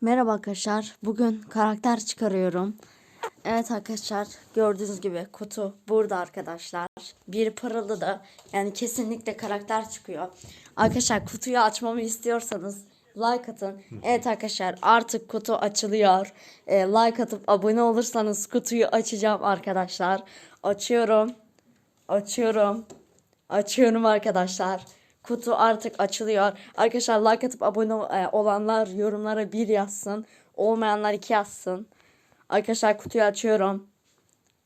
Merhaba arkadaşlar. Bugün karakter çıkarıyorum. Evet arkadaşlar gördüğünüz gibi kutu burada arkadaşlar. Bir paralı da yani kesinlikle karakter çıkıyor. Arkadaşlar kutuyu açmamı istiyorsanız like atın. Evet arkadaşlar artık kutu açılıyor. Ee, like atıp abone olursanız kutuyu açacağım arkadaşlar. Açıyorum. Açıyorum. Açıyorum arkadaşlar. Kutu artık açılıyor. Arkadaşlar like atıp abone e, olanlar yorumlara bir yazsın. Olmayanlar iki yazsın. Arkadaşlar kutuyu açıyorum.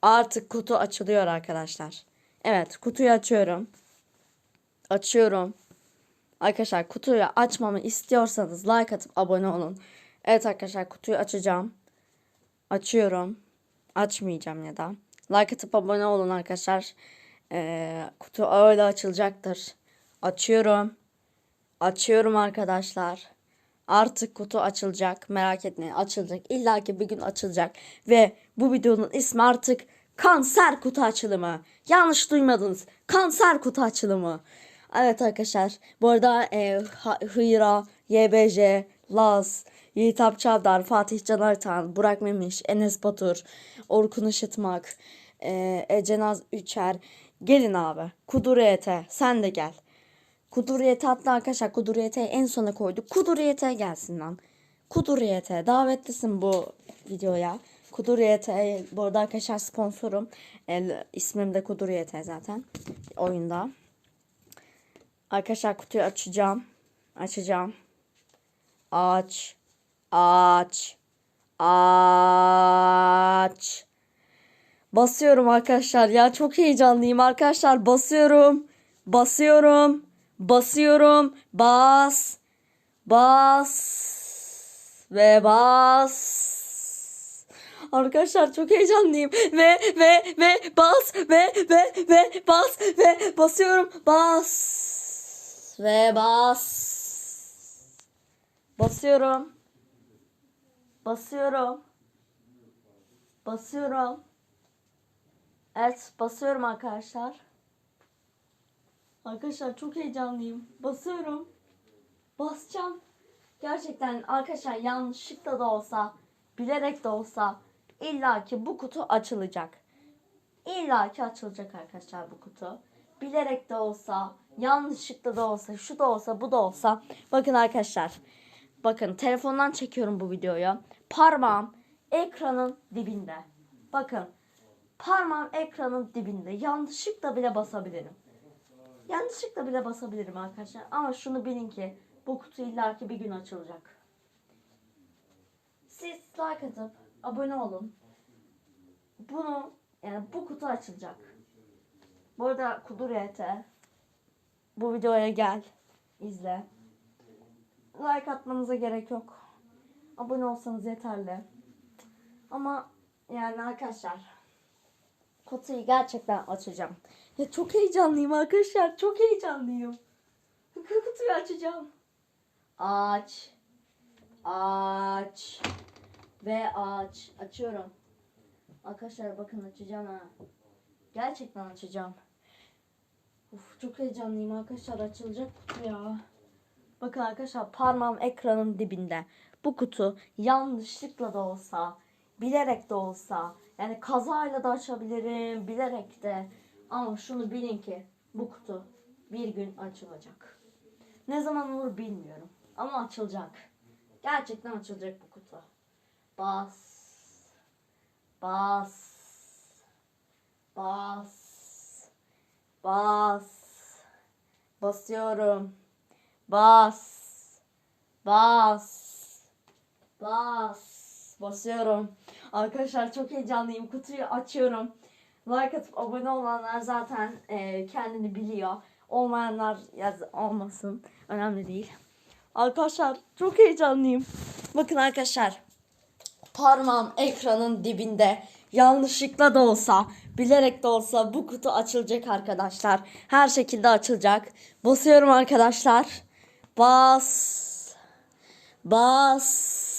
Artık kutu açılıyor arkadaşlar. Evet kutuyu açıyorum. Açıyorum. Arkadaşlar kutuyu açmamı istiyorsanız like atıp abone olun. Evet arkadaşlar kutuyu açacağım. Açıyorum. Açmayacağım ya da. Like atıp abone olun arkadaşlar. Ee, kutu öyle açılacaktır. Açıyorum. Açıyorum arkadaşlar. Artık kutu açılacak. Merak etmeyin açılacak. İlla ki bir gün açılacak. Ve bu videonun ismi artık kanser kutu açılımı. Yanlış duymadınız. Kanser kutu açılımı. Evet arkadaşlar. Bu arada e, Hıyra, YBJ, Laz, Yiğit Çavdar, Fatih Can Artan, Burak Memiş, Enes Batur, Orkun Işıtmak, e, Ecenaz Üçer. Gelin abi. Kuduriyete sen de gel. Kuduriyete hatta arkadaşlar Kuduriyete en sona koyduk. Kuduriyete gelsin lan. Kuduriyete davetlisin bu videoya. Kuduriyete bu arada arkadaşlar sponsorum. El, ismim de Kuduriyete zaten oyunda. Arkadaşlar kutuyu açacağım. Açacağım. Aç. Aç. Aç. Basıyorum arkadaşlar ya çok heyecanlıyım arkadaşlar basıyorum. Basıyorum. Basıyorum. Bas. Bas. Ve bas. Arkadaşlar çok heyecanlıyım. Ve ve ve bas. Ve ve ve bas. Ve basıyorum. Bas. Ve bas. Basıyorum. Basıyorum. Basıyorum. Evet basıyorum arkadaşlar arkadaşlar çok heyecanlıyım basıyorum basacağım gerçekten arkadaşlar yanlışlıkla da olsa bilerek de olsa illaki bu kutu açılacak İlla ki açılacak arkadaşlar bu kutu. Bilerek de olsa, yanlışlıkla da olsa, şu da olsa, bu da olsa. Bakın arkadaşlar. Bakın telefondan çekiyorum bu videoyu. Parmağım ekranın dibinde. Bakın. Parmağım ekranın dibinde. Yanlışlıkla bile basabilirim. Yanlışlıkla bile basabilirim arkadaşlar. Ama şunu bilin ki bu kutu illaki bir gün açılacak. Siz like atıp abone olun bunu yani bu kutu açılacak. Bu arada Kuduriyete bu videoya gel izle. Like atmanıza gerek yok. Abone olsanız yeterli. Ama yani arkadaşlar kutuyu gerçekten açacağım. Ya çok heyecanlıyım arkadaşlar. Çok heyecanlıyım. Kutuyu açacağım. Aç. Aç. Ve aç. Açıyorum. Arkadaşlar bakın açacağım ha. Gerçekten açacağım. Uf çok heyecanlıyım arkadaşlar açılacak kutu ya. Bakın arkadaşlar parmağım ekranın dibinde. Bu kutu yanlışlıkla da olsa, bilerek de olsa, yani kazayla da açabilirim, bilerek de. Ama şunu bilin ki bu kutu bir gün açılacak. Ne zaman olur bilmiyorum. Ama açılacak. Gerçekten açılacak bu kutu. Bas. Bas. Bas. Bas. Basıyorum. Bas. Bas. Bas. Basıyorum. Arkadaşlar çok heyecanlıyım. Kutuyu açıyorum. Like atıp abone olanlar zaten e, kendini biliyor. Olmayanlar yaz olmasın. Önemli değil. Arkadaşlar çok heyecanlıyım. Bakın arkadaşlar parmağım ekranın dibinde. Yanlışlıkla da olsa, bilerek de olsa bu kutu açılacak arkadaşlar. Her şekilde açılacak. Basıyorum arkadaşlar. Bas. Bas.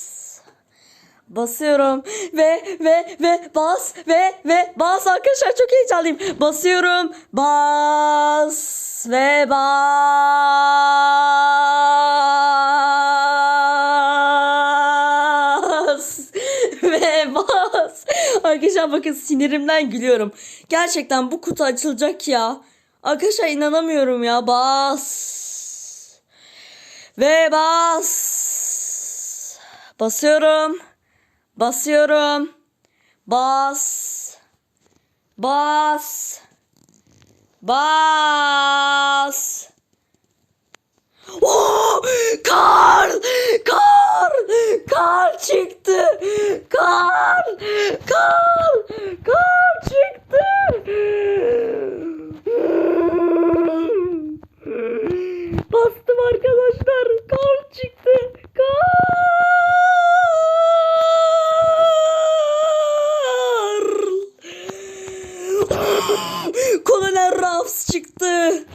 Basıyorum ve ve ve bas ve ve bas arkadaşlar çok heyecanlıyım. Basıyorum. Bas ve bas. Ve bas. Arkadaşlar bakın sinirimden gülüyorum. Gerçekten bu kutu açılacak ya. Arkadaşlar inanamıyorum ya. Bas. Ve bas. Basıyorum. Basıyorum. Bas. Bas. Bas. Oo! Kar! Kar! Kar çıktı! Kar! Kar çıktı! Bastım arkadaşlar. Kar çıktı. Kar! Kolonel Ruffs çıktı.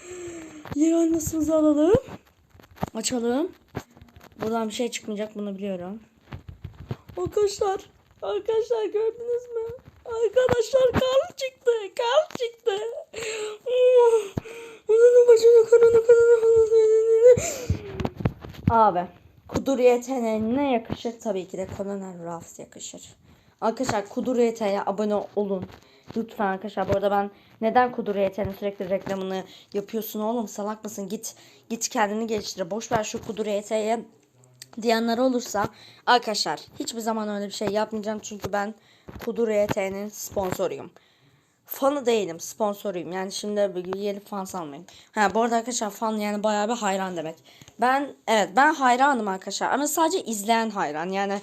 Yeri almasımızı alalım. Açalım. Buradan bir şey çıkmayacak bunu biliyorum. Arkadaşlar. Arkadaşlar gördünüz mü? Arkadaşlar kar çıktı. Kar çıktı. Onun başına kanını kanını Abi. Kudur yeteneğine yakışır. Tabii ki de Colonel Ruffs yakışır. Arkadaşlar Kudur yeteneğe abone olun. Lütfen arkadaşlar. Bu arada ben neden Kudur yeteneği sürekli reklamını yapıyorsun oğlum? Salak mısın? Git git kendini geliştir. Boş ver şu Kudur yeteneği diyenler olursa arkadaşlar hiçbir zaman öyle bir şey yapmayacağım. Çünkü ben Kudur YT'nin sponsoruyum. Fanı değilim sponsoruyum. Yani şimdi yeni fan sanmayın. Ha bu arada arkadaşlar fan yani bayağı bir hayran demek. Ben evet ben hayranım arkadaşlar ama sadece izleyen hayran. Yani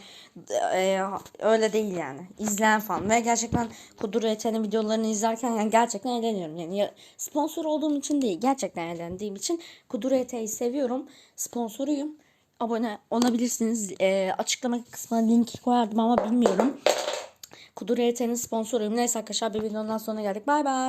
e, öyle değil yani. İzleyen fan ve gerçekten Kudur YT'nin videolarını izlerken yani gerçekten eğleniyorum. Yani ya- sponsor olduğum için değil gerçekten eğlendiğim için Kudur YT'yi seviyorum. Sponsoruyum abone olabilirsiniz. Ee, açıklama kısmına link koyardım ama bilmiyorum. Kudur ET'nin sponsoruyum. Neyse arkadaşlar bir videonun sonuna geldik. Bay bay.